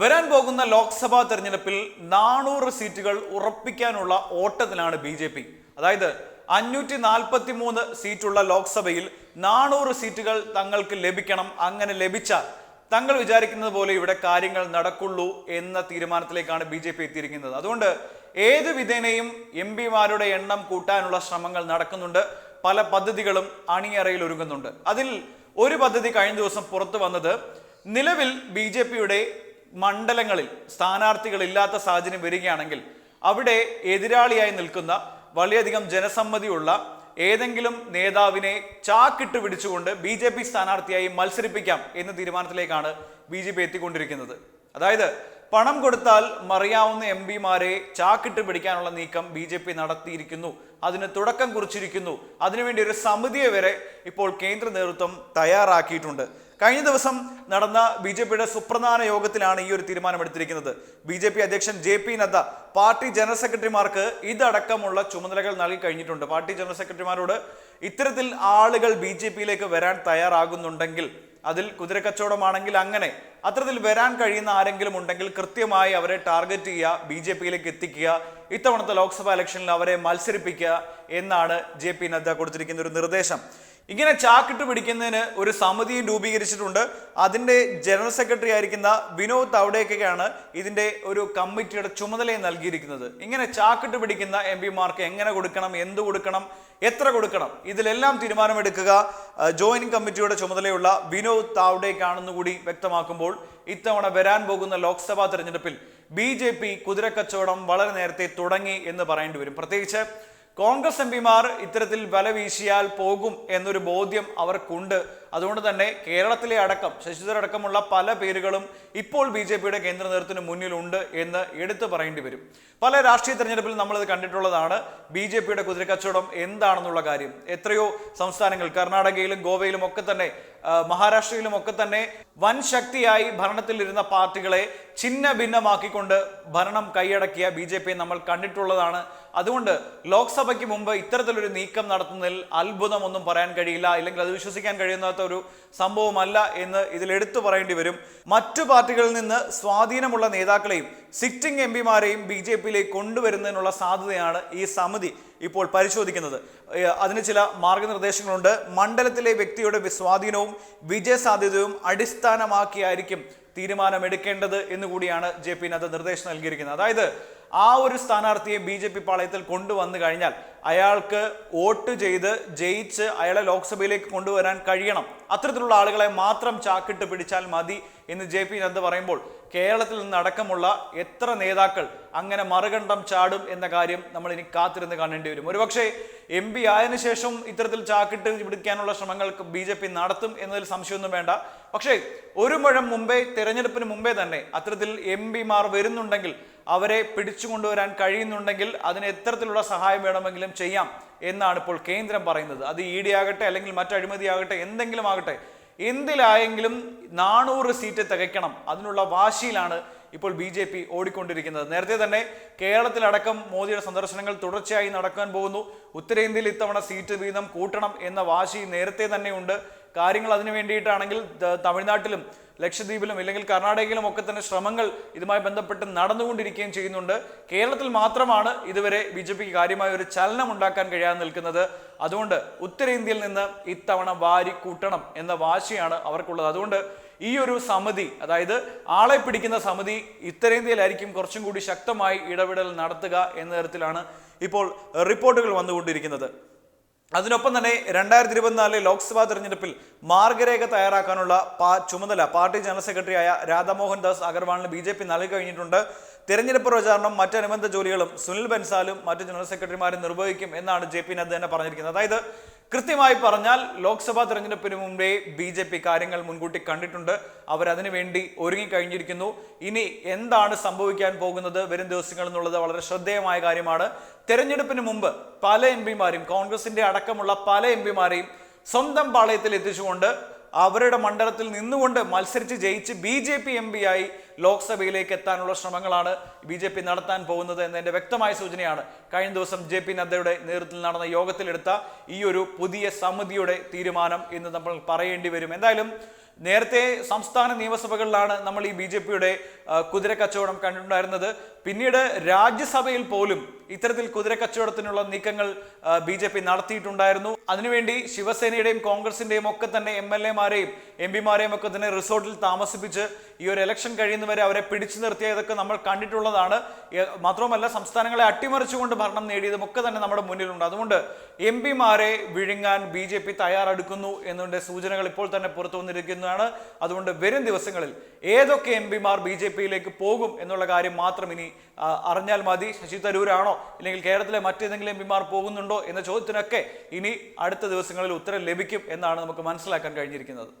വരാൻ പോകുന്ന ലോക്സഭാ തെരഞ്ഞെടുപ്പിൽ നാനൂറ് സീറ്റുകൾ ഉറപ്പിക്കാനുള്ള ഓട്ടത്തിലാണ് ബി ജെ പി. അതായത് അഞ്ഞൂറ്റി നാൽപ്പത്തി മൂന്ന് സീറ്റുള്ള ലോക്സഭയിൽ നാനൂറ് സീറ്റുകൾ തങ്ങൾക്ക് ലഭിക്കണം അങ്ങനെ ലഭിച്ചാൽ തങ്ങൾ വിചാരിക്കുന്നത് പോലെ ഇവിടെ കാര്യങ്ങൾ നടക്കുള്ളൂ എന്ന തീരുമാനത്തിലേക്കാണ് ബി ജെ പി എത്തിയിരിക്കുന്നത്. അതുകൊണ്ട് ഏത് വിധേനയും എം പിമാരുടെ എണ്ണം കൂട്ടാനുള്ള ശ്രമങ്ങൾ നടക്കുന്നുണ്ട്. പല പദ്ധതികളും അണിയറയിൽ ഒരുങ്ങുന്നുണ്ട്. അതിൽ ഒരു പദ്ധതി കഴിഞ്ഞ ദിവസം പുറത്തു വന്നത് നിലവിൽ ബി ജെ പിയുടെ മണ്ഡലങ്ങളിൽ സ്ഥാനാർത്ഥികളില്ലാത്ത സാഹചര്യം വരികയാണെങ്കിൽ അവിടെ എതിരാളിയായി നിൽക്കുന്ന വളരെയധികം ജനസമ്മതിയുള്ള ഏതെങ്കിലും നേതാവിനെ ചാക്കിട്ട് പിടിച്ചുകൊണ്ട് ബി ജെ പി സ്ഥാനാർത്ഥിയായി മത്സരിപ്പിക്കാം എന്ന തീരുമാനത്തിലേക്കാണ് ബി ജെ പി എത്തിക്കൊണ്ടിരിക്കുന്നത്. അതായത് പണം കൊടുത്താൽ മറിയാവുന്ന എം പിമാരെ ചാക്കിട്ട് പിടിക്കാനുള്ള നീക്കം ബി ജെ പി നടത്തിയിരിക്കുന്നു. അതിന് തുടക്കം കുറിച്ചിരിക്കുന്നു. അതിനുവേണ്ടി ഒരു സമിതിയെ വരെ ഇപ്പോൾ കേന്ദ്ര നേതൃത്വം തയ്യാറാക്കിയിട്ടുണ്ട്. കഴിഞ്ഞ ദിവസം നടന്ന ബി ജെ പിയുടെ സുപ്രധാന യോഗത്തിലാണ് ഈ ഒരു തീരുമാനമെടുത്തിരിക്കുന്നത്. ബി ജെ പി അധ്യക്ഷൻ J P Nadda party general സെക്രട്ടറിമാർക്ക് ഇതടക്കമുള്ള ചുമതലകൾ നൽകി കഴിഞ്ഞിട്ടുണ്ട്. പാർട്ടി ജനറൽ സെക്രട്ടറിമാരോട് ഇത്തരത്തിൽ ആളുകൾ ബി ജെ പിയിലേക്ക് വരാൻ തയ്യാറാകുന്നുണ്ടെങ്കിൽ അതിൽ കുതിരക്കച്ചവടമാണെങ്കിൽ അങ്ങനെ അത്തരത്തിൽ വരാൻ കഴിയുന്ന ആരെങ്കിലും ഉണ്ടെങ്കിൽ കൃത്യമായി അവരെ ടാർഗറ്റ് ചെയ്യുക ബി ജെ പിയിലേക്ക് എത്തിക്കുക ഇത്തവണത്തെ ലോക്സഭാ ഇലക്ഷനിൽ അവരെ മത്സരിപ്പിക്കുക എന്നാണ് ജെ പി നദ്ദ കൊടുത്തിരിക്കുന്ന ഒരു നിർദ്ദേശം. ഇങ്ങനെ ചാക്കിട്ട് പിടിക്കുന്നതിന് ഒരു സമിതിയും രൂപീകരിച്ചിട്ടുണ്ട്. അതിന്റെ ജനറൽ സെക്രട്ടറി ആയിരിക്കുന്ന വിനോദ് തവടേക്കാണ് ഇതിന്റെ ഒരു കമ്മിറ്റിയുടെ ചുമതലയും നൽകിയിരിക്കുന്നത്. ഇങ്ങനെ ചാക്കിട്ട് പിടിക്കുന്ന എം പിമാർക്ക് എങ്ങനെ കൊടുക്കണം എന്ത് കൊടുക്കണം എത്ര കൊടുക്കണം ഇതിലെല്ലാം തീരുമാനമെടുക്കുക ജോയിനിങ് കമ്മിറ്റിയുടെ ചുമതലയുള്ള വിനോദ് താവ്ഡേക്കാണെന്ന് കൂടി വ്യക്തമാക്കുമ്പോൾ ഇത്തവണ വരാൻ പോകുന്ന ലോക്സഭാ തെരഞ്ഞെടുപ്പിൽ ബി ജെ പി കുതിരക്കച്ചവടം വളരെ നേരത്തെ തുടങ്ങി എന്ന് പറയേണ്ടി വരും. പ്രത്യേകിച്ച് കോൺഗ്രസ് എം പിമാർ ഇത്തരത്തിൽ വല വീശിയാൽ പോകും എന്നൊരു ബോധ്യം അവർക്കുണ്ട്. അതുകൊണ്ട് തന്നെ കേരളത്തിലെ അടക്കം ശശിധർ അടക്കമുള്ള പല പേരുകളും ഇപ്പോൾ ബി ജെ പിയുടെ കേന്ദ്ര നേതൃത്വത്തിന് മുന്നിലുണ്ട് എന്ന് എടുത്തു പറയേണ്ടി വരും. പല രാഷ്ട്രീയ തെരഞ്ഞെടുപ്പിൽ നമ്മളിത് കണ്ടിട്ടുള്ളതാണ്. ബി ജെ പിയുടെ കുതിരക്കച്ചവടം എന്താണെന്നുള്ള കാര്യം. എത്രയോ സംസ്ഥാനങ്ങൾ കർണാടകയിലും ഗോവയിലും ഒക്കെ തന്നെ മഹാരാഷ്ട്രയിലും ഒക്കെ തന്നെ വൻ ശക്തിയായി ഭരണത്തിലിരുന്ന പാർട്ടികളെ ഛിന്ന ഭിന്നമാക്കിക്കൊണ്ട് ഭരണം കൈയടക്കിയ ബി നമ്മൾ കണ്ടിട്ടുള്ളതാണ്. അതുകൊണ്ട് ലോക്സഭയ്ക്ക് മുമ്പ് ഇത്തരത്തിലൊരു നീക്കം നടത്തുന്നതിൽ അത്ഭുതമൊന്നും പറയാൻ കഴിയില്ല. അല്ലെങ്കിൽ അത് വിശ്വസിക്കാൻ കഴിയുന്നാത്ത ഒരു സംഭവമല്ല എന്ന് ഇതിൽ എടുത്തു പറയേണ്ടി വരും. മറ്റു പാർട്ടികളിൽ നിന്ന് സ്വാധീനമുള്ള നേതാക്കളെയും സിറ്റിംഗ് എം പിമാരെയും ബി ജെ പിയിലേക്ക് കൊണ്ടുവരുന്നതിനുള്ള സാധ്യതയാണ് ഈ സമിതി ഇപ്പോൾ പരിശോധിക്കുന്നത്. അതിന് ചില മാർഗനിർദ്ദേശങ്ങളുണ്ട്. മണ്ഡലത്തിലെ വ്യക്തിയുടെ സ്വാധീനവും വിജയസാധ്യതയും അടിസ്ഥാനമാക്കിയായിരിക്കും തീരുമാനമെടുക്കേണ്ടത് എന്നുകൂടിയാണ് ജെ പി നദ്ദ നിർദ്ദേശം നൽകിയിരിക്കുന്നത്. അതായത് ആ ഒരു സ്ഥാനാർത്ഥിയെ ബി ജെ പി പാളയത്തിൽ കൊണ്ടുവന്നു കഴിഞ്ഞാൽ അയാൾക്ക് വോട്ട് ചെയ്ത് ജയിച്ച് അയാളെ ലോക്സഭയിലേക്ക് കൊണ്ടുവരാൻ കഴിയണം. അത്തരത്തിലുള്ള ആളുകളെ മാത്രം ചാക്കിട്ട് പിടിച്ചാൽ മതി എന്ന് ജെ പി നദ്ദ പറയുമ്പോൾ കേരളത്തിൽ നിന്നടക്കമുള്ള എത്ര നേതാക്കൾ അങ്ങനെ മറുകണ്ഠം ചാടും എന്ന കാര്യം നമ്മൾ ഇനി കാത്തിരുന്ന് കാണേണ്ടി വരും. ഒരുപക്ഷെ എം പി ആയതിനു ശേഷം ഇത്തരത്തിൽ ചാക്കിട്ട് പിടിക്കാനുള്ള ശ്രമങ്ങൾ ബി ജെ പി നടത്തും എന്നതിൽ സംശയമൊന്നും വേണ്ട. പക്ഷേ ഒരു മുഴം മുമ്പേ തെരഞ്ഞെടുപ്പിന് മുമ്പേ തന്നെ അത്തരത്തിൽ എം പിമാർ വരുന്നുണ്ടെങ്കിൽ അവരെ പിടിച്ചുകൊണ്ടുവരാൻ കഴിയുന്നുണ്ടെങ്കിൽ അതിന് എത്തരത്തിലുള്ള സഹായം വേണമെങ്കിലും ചെയ്യാം എന്നാണ് ഇപ്പോൾ കേന്ദ്രം പറയുന്നത്. അത് ഇ ഡി ആകട്ടെ അല്ലെങ്കിൽ മറ്റ് ആകട്ടെ എന്തെങ്കിലും ആകട്ടെ എന്തിലായെങ്കിലും നാനൂറ് സീറ്റ് തികയ്ക്കണം. അതിനുള്ള വാശിയിലാണ് ഇപ്പോൾ ബി ജെ പി ഓടിക്കൊണ്ടിരിക്കുന്നത്. നേരത്തെ തന്നെ കേരളത്തിലടക്കം മോദിയുടെ സന്ദർശനങ്ങൾ തുടർച്ചയായി നടക്കാൻ പോകുന്നു. ഉത്തരേന്ത്യയിൽ ഇത്തവണ സീറ്റ് വീതം കൂട്ടണം എന്ന വാശി നേരത്തെ തന്നെയുണ്ട് കാര്യങ്ങൾ അതിനു വേണ്ടിയിട്ടാണെങ്കിൽ തമിഴ്നാട്ടിലും ലക്ഷദ്വീപിലും ഇല്ലെങ്കിൽ കർണാടകയിലും ഒക്കെ തന്നെ ശ്രമങ്ങൾ ഇതുമായി ബന്ധപ്പെട്ട് നടന്നുകൊണ്ടിരിക്കുകയും ചെയ്യുന്നുണ്ട്. കേരളത്തിൽ മാത്രമാണ് ഇതുവരെ ബി ജെ പിക്ക് കാര്യമായ ഒരു ചലനം ഉണ്ടാക്കാൻ കഴിയാതെ നിൽക്കുന്നത്. അതുകൊണ്ട് ഉത്തരേന്ത്യയിൽ നിന്ന് ഇത്തവണ വാരി കൂട്ടണം എന്ന വാശിയാണ് അവർക്കുള്ളത്. അതുകൊണ്ട് ഈ ഒരു സമിതി അതായത് ആളെ പിടിക്കുന്ന സമിതി ഉത്തരേന്ത്യയിലായിരിക്കും കുറച്ചും കൂടി ശക്തമായി ഇടപെടൽ നടത്തുക എന്ന തരത്തിലാണ് ഇപ്പോൾ റിപ്പോർട്ടുകൾ വന്നുകൊണ്ടിരിക്കുന്നത്. അതിനൊപ്പം തന്നെ രണ്ടായിരത്തി ഇരുപത്തിനാലിലെ ലോക്സഭാ തെരഞ്ഞെടുപ്പിൽ മാർഗരേഖ തയ്യാറാക്കാനുള്ള പാ ചുമതല പാർട്ടി ജനറൽ സെക്രട്ടറിയായ രാധാമോഹൻ ദാസ് അഗർവാളിന് ബി ജെ പി നൽകി കഴിഞ്ഞിട്ടുണ്ട്. തെരഞ്ഞെടുപ്പ് പ്രചാരണം മറ്റനുബന്ധ ജോലികളും സുനിൽ ബൻസാലും മറ്റു ജനറൽ സെക്രട്ടറിമാരും നിർവഹിക്കും എന്നാണ് ജെ പി നദ്ദ തന്നെ പറഞ്ഞിരിക്കുന്നത്. അതായത് കൃത്യമായി പറഞ്ഞാൽ ലോക്സഭാ തെരഞ്ഞെടുപ്പിന് മുമ്പേ ബി ജെ പി കാര്യങ്ങൾ മുൻകൂട്ടി കണ്ടിട്ടുണ്ട്. അവരതിനു വേണ്ടി ഒരുങ്ങിക്കഴിഞ്ഞിരിക്കുന്നു. ഇനി എന്താണ് സംഭവിക്കാൻ പോകുന്നത് വരും ദിവസങ്ങൾ എന്നുള്ളത് വളരെ ശ്രദ്ധേയമായ കാര്യമാണ്. തെരഞ്ഞെടുപ്പിന് മുമ്പ് പല എം പിമാരെയും കോൺഗ്രസിന്റെ അടക്കമുള്ള പല എം പിമാരെയും സ്വന്തം പാളയത്തിൽ എത്തിച്ചുകൊണ്ട് അവരുടെ മണ്ഡലത്തിൽ നിന്നുകൊണ്ട് മത്സരിച്ച് ജയിച്ച് B J P M P ആയി ലോക്സഭയിലേക്ക് എത്താനുള്ള ശ്രമങ്ങളാണ് ബി ജെ പി നടത്താൻ പോകുന്നത് എന്നതിന്റെ വ്യക്തമായ സൂചനയാണ് കഴിഞ്ഞ ദിവസം ജെ പി നദ്ദയുടെ നേതൃത്വത്തിൽ നടന്ന യോഗത്തിലെടുത്ത ഈ ഒരു പുതിയ സമിതിയുടെ തീരുമാനം ഇന്ന് നമ്മൾ പറയേണ്ടി വരും. എന്തായാലും നേരത്തെ സംസ്ഥാന നിയമസഭകളിലാണ് നമ്മൾ ഈ ബി ജെ പിയുടെ കുതിര കച്ചവടം കണ്ടിട്ടുണ്ടായിരുന്നത്. പിന്നീട് രാജ്യസഭയിൽ പോലും ഇത്തരത്തിൽ കുതിര കച്ചവടത്തിനുള്ള നീക്കങ്ങൾ ബി ജെ പി നടത്തിയിട്ടുണ്ടായിരുന്നു. അതിനുവേണ്ടി ശിവസേനയുടെയും കോൺഗ്രസിന്റെയും ഒക്കെ തന്നെ എം എൽ എമാരെയും എം പിമാരെയും ഒക്കെ തന്നെ റിസോർട്ടിൽ താമസിപ്പിച്ച് ഈ ഒരു ഇലക്ഷൻ കഴിയുന്നവരെ അവരെ പിടിച്ചു നിർത്തിയതൊക്കെ നമ്മൾ കണ്ടിട്ടുള്ളതാണ്. മാത്രമല്ല സംസ്ഥാനങ്ങളെ അട്ടിമറിച്ചുകൊണ്ട് ഭരണം നേടിയതും ഒക്കെ തന്നെ നമ്മുടെ മുന്നിലുണ്ട്. അതുകൊണ്ട് എം പിമാരെ വിഴുങ്ങാൻ ബി ജെ പി തയ്യാറെടുക്കുന്നു എന്നതിന്റെ സൂചനകൾ ഇപ്പോൾ തന്നെ പുറത്തു വന്നിരിക്കുന്നതാണ് അതുകൊണ്ട് വരും ദിവസങ്ങളിൽ ഏതൊക്കെ എം പിമാർ ബി ജെ പിയിലേക്ക് പോകും എന്നുള്ള കാര്യം മാത്രം ഇനി അറിഞ്ഞാൽ മതി. ശശി തരൂരാണോ? അല്ലെങ്കിൽ കേരളത്തിലെ മറ്റേതെങ്കിലും എം പിമാർ പോകുന്നുണ്ടോ? എന്ന ചോദ്യത്തിനൊക്കെ ഇനി അടുത്ത ദിവസങ്ങളിൽ ഉത്തരം ലഭിക്കും എന്നാണ് നമുക്ക് മനസ്സിലാക്കാൻ കഴിഞ്ഞിരിക്കുന്നത്.